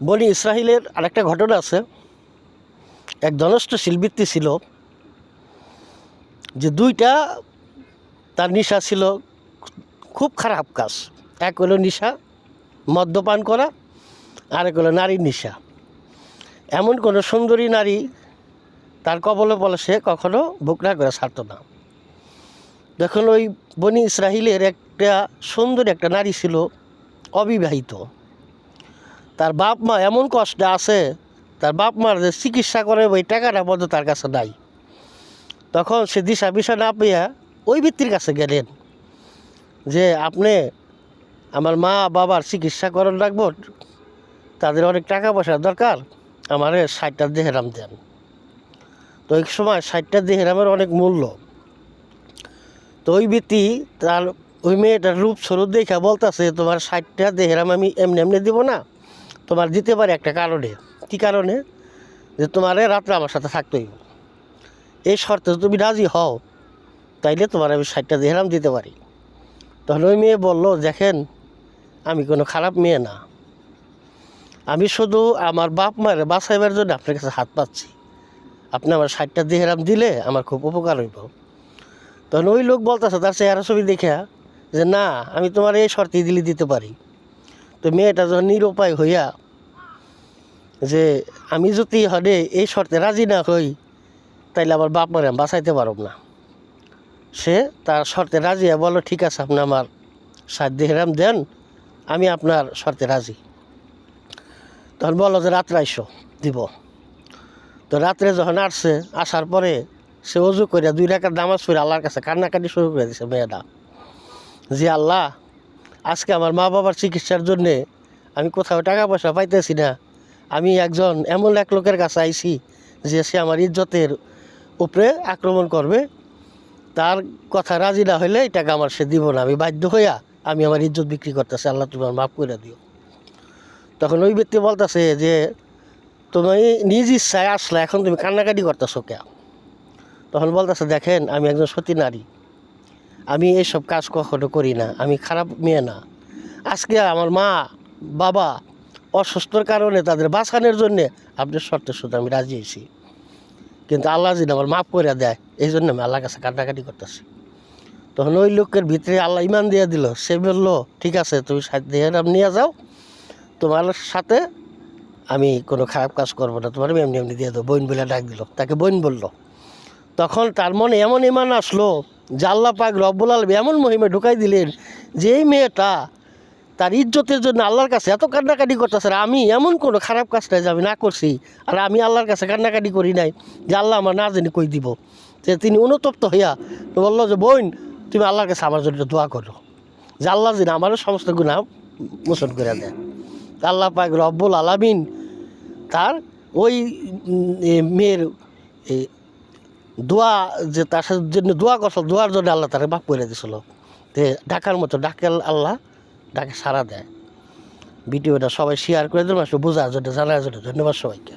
বনি ইসরাহিলের আরেকটা ঘটনা আছে। এক ধনস্থ শিল্পীত্তি ছিল, যে দুইটা তার নিশা ছিল খুব খারাপ কাজ। এক হলো নিশা, মদ্যপান করা, আরেক হলো নারীর নিশা। এমন কোনো সুন্দরী নারী তার কবলে বলে সে কখনো বুক না করে ছাড়তো না। দেখুন ওই বনি ইসরাহিলের একটা সুন্দর একটা নারী ছিল, অবিবাহিত। তার বাপ মা এমন কষ্টে আছে, তার বাপ মার যে চিকিৎসা করে ওই টাকাটা পর্যন্ত তার কাছে নাই। তখন সে দিশা বিশা না পেয়ে ওই ব্যক্তির কাছে গেলেন, যে আপনি আমার মা বাবার চিকিৎসা করার রাখব তাদের অনেক টাকা পয়সার দরকার, আমারে ষাটটা দেহেরাম দেন। তো ওই সময় ষাটটা দেহেরামের অনেক মূল্য। তো ওই ব্যক্তি তার, ওই মেয়েটার রূপ স্বরূপ দেখা বলতেছে, তোমার ষাটটা দেহেরাম আমি এমনি এমনি দিব না? তোমার দিতে পারি একটা কারণে। কী কারণে? যে তোমারে রাত্রে আমার সাথে থাকতেই এই শর্তে তুমি রাজি হও, তাইলে তোমার আমি ষাটটা দেহেরাম দিতে পারি। তখন ওই মেয়ে বলল, দেখেন, আমি কোনো খারাপ মেয়ে না। আমি শুধু আমার বাপ মায়ের বাঁচাইবার জন্য আপনার কাছে হাত পাচ্ছি। আপনি আমার ষাটটা দেহেরাম দিলে আমার খুব উপকার হইব। তখন ওই লোক বলতেছে, তার চেহারা ছবি দেখে, যে না, আমি তোমার এই শর্তে দিলে দিতে পারি। তো মেয়েটা যখন নিরুপায় হইয়া যে আমি যদি হলে এই শর্তে রাজি না হই, তাইলে আমার বাপ মারে বাঁচাইতে পারব না। সে তার শর্তে রাজি বলো ঠিক আছে, আপনি আমার সাত দেহরাম দেন, আমি আপনার শর্তে রাজি। তখন বলো যে, রাত্রে আইসো, দিব। তো রাত্রে যখন আসছে, আসার পরে সে অজু করে দুই রাখার নামাজ পড়ে আল্লাহর কাছে কান্নাকাটি শুরু করে দিছে মেয়েটা যে আল্লাহ, আজকে আমার মা বাবার চিকিৎসার জন্যে আমি কোথাও টাকা পয়সা পাইতেছি না আমি একজন এমন এক লোকের কাছে আইছি যে সে আমার ইজ্জতের উপরে আক্রমণ করবে। তার কথা রাজি না হইলে এই টাকা আমার সে দিব না। আমি বাধ্য হইয়া আমি আমার ইজ্জত বিক্রি করতেছি। আল্লাহ তুমি আমার মাফ করে দিও। তখন ওই ব্যক্তি বলতেছে যে, তুমি নিজ ইচ্ছায় আসলে, এখন তুমি কান্নাকাটি করতেছো কে তখন বলতেছে, দেখেন, আমি একজন সতী নারী। আমি এইসব কাজ কখনো করি না। আমি খারাপ মেয়ে না। আজকে আমার মা, বাবা অসুস্থর কারণে তাদের বাঁচানোর জন্যে আপনার শর্তে শুধু আমি রাজি হয়েছি। কিন্তু আল্লাহ যদি আমার মাফ করে দেয়, এই জন্য আমি আল্লাহর কাছে কান্নাকাটি করতেছি। তখন ওই লোকের ভিতরে আল্লাহ ইমান দিয়ে দিল। সে বলল, ঠিক আছে, তুমি দেহেরাম নিয়ে যাও। তোমার সাথে আমি কোনো খারাপ কাজ করব না, তোমার এমনি এমনি দিয়ে দেবো। বোন বলে ডাক দিল। তাকে বোন বলল। তখন তার মনে এমন ইমান আসলো আল্লাহ পাক রব্বুল আলম এমন মহিমা ঢুকাই দিলেন যে এই মেয়েটা তার ইজ্জতের জন্য আল্লাহর কাছে এত কান্নাকাটি করতেছে আর আমি এমন কোনো খারাপ কাজ নাই যে আমি না করছি, আর আমি আল্লাহর কাছে কান্নাকাটি করি নাই যে আল্লাহ আমার না জানি কই দিব। যে তিনি অনুতপ্ত হইয়া বলল যে, বোন, তুমি আল্লাহর কাছে আমার জন্য দোয়া করো, যে আল্লাহ যিনি আমারও সমস্ত গুণা মোচন করে দেয়। আল্লাহ পাক রব্বুল আলামিন তার ওই মেয়ের দোয়া যে তার জন্য দোয়া করছিল, দোয়ার জন্য আল্লাহ তারা মাফ করে দিয়েছিল যে ডাকার মতো ডাকে আল্লাহ ডাকে সারা দেয়। ভিডিওটা সবাই শেয়ার করে দেবেন বোঝার যেটা জানা যেটা ধন্যবাদ সবাইকে।